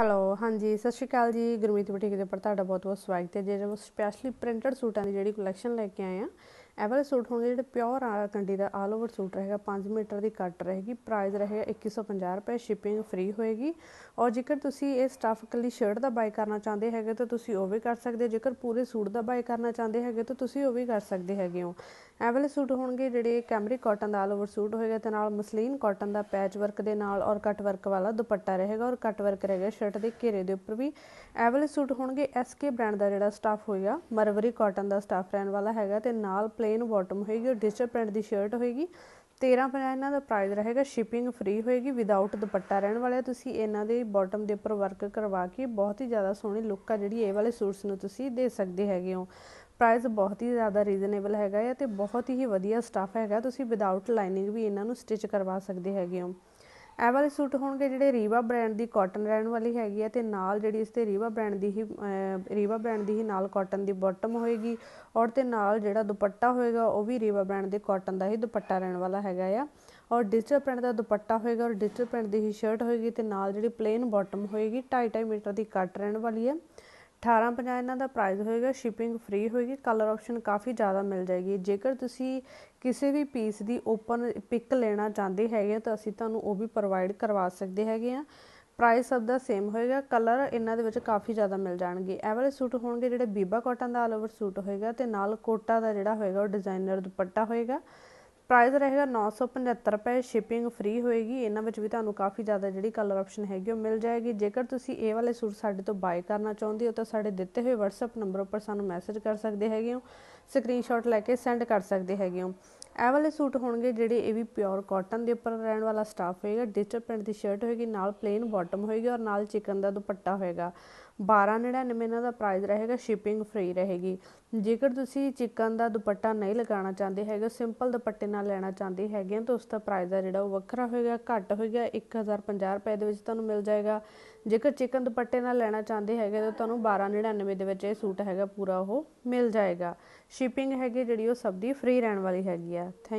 Hello ਹਾਂਜੀ, ਸਤਿ ਸ਼੍ਰੀ ਅਕਾਲ ਜੀ। ਗੁਰਮੀਤ ਬੁਟੀਕ ਦੇ ਉੱਪਰ ਤੁਹਾਡਾ ਬਹੁਤ ਬਹੁਤ ਸਵਾਗਤ ਹੈ। ਜਿਹੜੇ ਸਪੈਸ਼ਲੀ ਪ੍ਰਿੰਟਡ ਸੂਟਾਂ ਦੀ ਜਿਹੜੀ ਕਲੈਕਸ਼ਨ ਲੈ ਕੇ ਆਏ ਆ ਇਹ ਵਾਲੇ ਸੂਟ ਹੋਣਗੇ ਜਿਹੜੇ ਪਿਓਰ ਕੰਡੀ ਦਾ ਆਲ ਓਵਰ ਸੂਟ ਰਹੇਗਾ 5 ਮੀਟਰ ਦੀ ਕੱਟ ਰਹੇਗੀ ਪ੍ਰਾਈਸ ਰਹੇਗਾ 2150 ਰੁਪਏ ਸ਼ਿਪਿੰਗ ਫ੍ਰੀ ਹੋਏਗੀ। ਔਰ ਜੇਕਰ ਤੁਸੀਂ ਇਹ ਸਟਫ ਕੱਲੀ ਸ਼ਰਟ ਦਾ ਬਾਈ ਕਰਨਾ ਚਾਹੁੰਦੇ ਹੈਗੇ, ਤਾਂ ਤੁਸੀਂ ਉਹ ਵੀ ਕਰ ਸਕਦੇ ਹੋ। ਜੇਕਰ ਪੂਰੇ ਸੂਟ ਦਾ ਬਾਈ ਕਰਨਾ ਚਾਹੁੰਦੇ ਹੈਗੇ, ਤਾਂ ਤੁਸੀਂ ਉਹ ਵੀ ਕਰ ਸਕਦੇ ਹੈਗੇ ਹੋ। ਇਹ ਵਾਲੇ ਸੂਟ ਹੋਣਗੇ ਜਿਹੜੇ ਕੈਮਰਿਕ ਕਾਟਨ ਦਾ ਆਲ ਓਵਰ ਸੂਟ ਹੋਏਗਾ, ਤੇ ਨਾਲ ਮਸਲੀਨ ਕਾਟਨ ਦਾ ਪੈਚ ਵਰਕ ਦੇ ਨਾਲ ਔਰ ਕੱਟ ਵਰਕ ਵਾਲਾ ਦੁਪੱਟਾ ਰਹੇਗਾ, ਔਰ ਕੱਟ ਵਰਕ ਰਹੇਗਾ ਸ਼ਰਟ ਦੇ ਘੇਰੇ ਦੇ ਉੱਪਰ ਵੀ। ਇਹ ਵਾਲੇ ਸੂਟ ਹੋਣਗੇ ਐਸਕੇ ਬ੍ਰਾਂਡ ਦਾ ਜਿਹੜਾ ਸਟਾਫ ਹੋਏਗਾ, ਮਰਵਰੀ ਕਾਟਨ ਦਾ ਸਟਾਫ ਰਹਿਣ ਵਾਲਾ ਹੈਗਾ, ਤੇ ਨਾਲ ਪਲੇਨ ਬਾਟਮ ਹੋਏਗੀ ਔਰ ਡਿਜੀਟਲ ਪ੍ਰਿੰਟ ਦੀ ਸ਼ਰਟ ਹੋਏਗੀ। 1350 ਇਹਨਾਂ ਦਾ ਪ੍ਰਾਈਸ ਰਹੇਗਾ ਸ਼ਿਪਿੰਗ ਫ੍ਰੀ ਹੋਏਗੀ ਵਿਦਆਊਟ ਦੁਪੱਟਾ ਰਹਿਣ ਵਾਲਾ ਤੁਸੀਂ ਇਹਨਾਂ ਦੇ ਬਾਟਮ ਦੇ ਉੱਪਰ ਵਰਕ ਕਰਵਾ ਕੇ ਬਹੁਤ ਹੀ ਜ਼ਿਆਦਾ ਸੋਹਣੀ ਲੁੱਕ ਆ ਜਿਹੜੀ ਇਹ ਵਾਲੇ ਸੂਟਸ ਨੂੰ ਤੁਸੀਂ ਦੇ ਸਕਦੇ ਹੈਗੇ ਹੋ। ਪ੍ਰਾਈਸ ਬਹੁਤ ਹੀ ਜ਼ਿਆਦਾ ਰੀਜ਼ਨੇਬਲ ਹੈਗਾ ਹੈ ਤੇ ਬਹੁਤ ਹੀ ਵਧੀਆ ਸਟਫ ਹੈਗਾ। ਤੁਸੀਂ ਵਿਦਆਊਟ ਲਾਈਨਿੰਗ ਵੀ ਇਹਨਾਂ ਨੂੰ ਸਟਿਚ ਕਰਵਾ ਸਕਦੇ ਹੈਗੇ ਹੋ। ਇਹ ਵਾਲੇ ਸੂਟ ਹੋਣਗੇ ਜਿਹੜੇ ਰੀਵਾ ਬ੍ਰਾਂਡ ਦੀ ਕਾਟਨ ਰਹਿਣ ਵਾਲੀ ਹੈਗੀ ਹੈ ਤੇ ਨਾਲ ਜਿਹੜੀ ਇਸ ਤੇ ਰੀਵਾ ਬ੍ਰਾਂਡ ਦੀ ਹੀ ਰੀਵਾ ਬ੍ਰਾਂਡ ਦੀ ਹੀ ਨਾਲ ਕਾਟਨ ਦੀ ਬਾਟਮ ਹੋਏਗੀ ਔਰ ਤੇ ਨਾਲ ਜਿਹੜਾ ਦੁਪੱਟਾ ਹੋਏਗਾ ਉਹ ਵੀ ਰੀਵਾ ਬ੍ਰਾਂਡ ਦੇ ਕਾਟਨ ਦਾ ਹੀ ਦੁਪੱਟਾ ਰਹਿਣ ਵਾਲਾ ਹੈਗਾ ਆ। ਔਰ ਡਿਜੀਟਲ ਪ੍ਰਿੰਟ ਦਾ ਦੁਪੱਟਾ ਹੋਏਗਾ ਔਰ ਡਿਜੀਟਲ ਪ੍ਰਿੰਟ ਦੀ ਹੀ ਸ਼ਰਟ ਹੋਏਗੀ ਤੇ ਨਾਲ ਜਿਹੜੀ ਪਲੇਨ ਬਾਟਮ ਹੋਏਗੀ 2.5 ਮੀਟਰ ਦੀ ਕੱਟ ਰਹਿਣ ਵਾਲੀ ਹੈ 1850 ਇਹਨਾਂ ਦਾ ਪ੍ਰਾਈਸ ਹੋਏਗਾ ਸ਼ਿਪਿੰਗ ਫ੍ਰੀ ਹੋਏਗੀ ਕਲਰ ਆਪਸ਼ਨ ਕਾਫੀ ਜ਼ਿਆਦਾ ਮਿਲ ਜਾਏਗੀ। ਜੇਕਰ ਤੁਸੀਂ ਕਿਸੇ ਵੀ ਪੀਸ ਦੀ ਓਪਨ ਪਿਕ ਲੈਣਾ ਚਾਹੁੰਦੇ ਹੈਗੇ ਤਾਂ ਅਸੀਂ ਤੁਹਾਨੂੰ ਉਹ ਵੀ ਪ੍ਰੋਵਾਈਡ ਕਰਵਾ ਸਕਦੇ ਹੈਗੇ ਆ ਪ੍ਰਾਈਸ ਸਭ ਦਾ ਸੇਮ ਹੋਏਗਾ ਕਲਰ ਇਹਨਾਂ ਦੇ ਵਿੱਚ ਕਾਫੀ ਜ਼ਿਆਦਾ ਮਿਲ ਜਾਣਗੇ। ਇਹ ਵਾਲੇ ਸੂਟ ਹੋਣਗੇ ਜਿਹੜੇ ਬੀਬਾ ਕਾਟਨ ਦਾ ਆਲ ਓਵਰ ਸੂਟ ਹੋਏਗਾ ਤੇ ਨਾਲ ਕੋਟਾ ਦਾ ਜਿਹੜਾ ਹੋਏਗਾ ਉਹ ਡਿਜ਼ਾਈਨਰ ਦੁਪੱਟਾ ਹੋਏਗਾ। ਪ੍ਰਾਈਸ ਰਹੇਗਾ 975 ਰੁਪਏ ਸ਼ਿਪਿੰਗ ਫ੍ਰੀ ਹੋਏਗੀ। ਇਹਨਾਂ ਵਿੱਚ ਵੀ ਤੁਹਾਨੂੰ ਕਾਫੀ ਜ਼ਿਆਦਾ ਜਿਹੜੀ ਕਲਰ ਆਪਸ਼ਨ ਹੈਗੀ ਉਹ ਮਿਲ ਜਾਏਗੀ। ਜੇਕਰ ਤੁਸੀਂ ਇਹ ਵਾਲੇ ਸੂਟ ਸਾਡੇ ਤੋਂ ਬਾਏ ਕਰਨਾ ਚਾਹੁੰਦੇ ਹੋ ਤਾਂ ਸਾਡੇ ਦਿੱਤੇ ਹੋਏ WhatsApp ਨੰਬਰ ਉੱਪਰ ਸਾਨੂੰ ਮੈਸੇਜ ਕਰ ਸਕਦੇ ਹੈਗੇ ਹੋ ਸਕਰੀਨਸ਼ਾਟ ਲੈ ਕੇ ਸੈਂਡ ਕਰ ਸਕਦੇ ਹੈਗੇ ਹੋ। ਇਹ ਵਾਲੇ ਸੂਟ ਹੋਣਗੇ ਜਿਹੜੇ ਇਹ ਵੀ ਪਿਓਰ ਕਾਟਨ ਦੇ ਉੱਪਰ ਰਹਿਣ ਵਾਲਾ ਸਟਾਫ ਹੋਏਗਾ। ਡਿਜੀਟਲ ਪ੍ਰਿੰਟ ਦੀ ਸ਼ਰਟ ਹੋਏਗੀ, ਨਾਲ ਪਲੇਨ ਬਾਟਮ ਹੋਏਗੀ ਔਰ ਨਾਲ ਚਿਕਨ ਦਾ ਦੁਪੱਟਾ ਹੋਏਗਾ। 1299 ਇਹਨਾਂ ਦਾ ਪ੍ਰਾਈਸ ਰਹੇਗਾ ਸ਼ਿਪਿੰਗ ਫ੍ਰੀ ਰਹੇਗੀ। ਜੇਕਰ ਤੁਸੀਂ ਚਿਕਨ ਦਾ ਦੁਪੱਟਾ ਨਹੀਂ ਲਗਾਉਣਾ ਚਾਹੁੰਦੇ ਹੈਗੇ ਸਿੰਪਲ ਦੁਪੱਟੇ ਨਾਲ ਲੈਣਾ ਚਾਹੁੰਦੇ ਹੈਗੇ, ਤਾਂ ਉਸ ਦਾ ਪ੍ਰਾਈਸ ਆ ਜਿਹੜਾ ਉਹ ਵੱਖਰਾ ਹੋਏਗਾ, ਘੱਟ ਹੋਏਗਾ 1050 ਰੁਪਏ ਦੇ ਵਿੱਚ ਤੁਹਾਨੂੰ ਮਿਲ ਜਾਏਗਾ। ਜੇਕਰ ਚਿਕਨ ਦੁਪੱਟੇ ਨਾਲ ਲੈਣਾ ਚਾਹੁੰਦੇ ਹੈਗੇ, ਤਾਂ ਤੁਹਾਨੂੰ 1299 ਦੇ ਵਿੱਚ ਇਹ ਸੂਟ ਹੈਗਾ, ਪੂਰਾ ਉਹ ਮਿਲ ਜਾਏਗਾ। ਸ਼ਿਪਿੰਗ ਹੈਗੀ ਜਿਹੜੀ ਉਹ ਸਭ ਦੀ ਫ੍ਰੀ ਰਹਿਣ ਵਾਲੀ ਹੈਗੀ ਆ। ਥੈਂਕ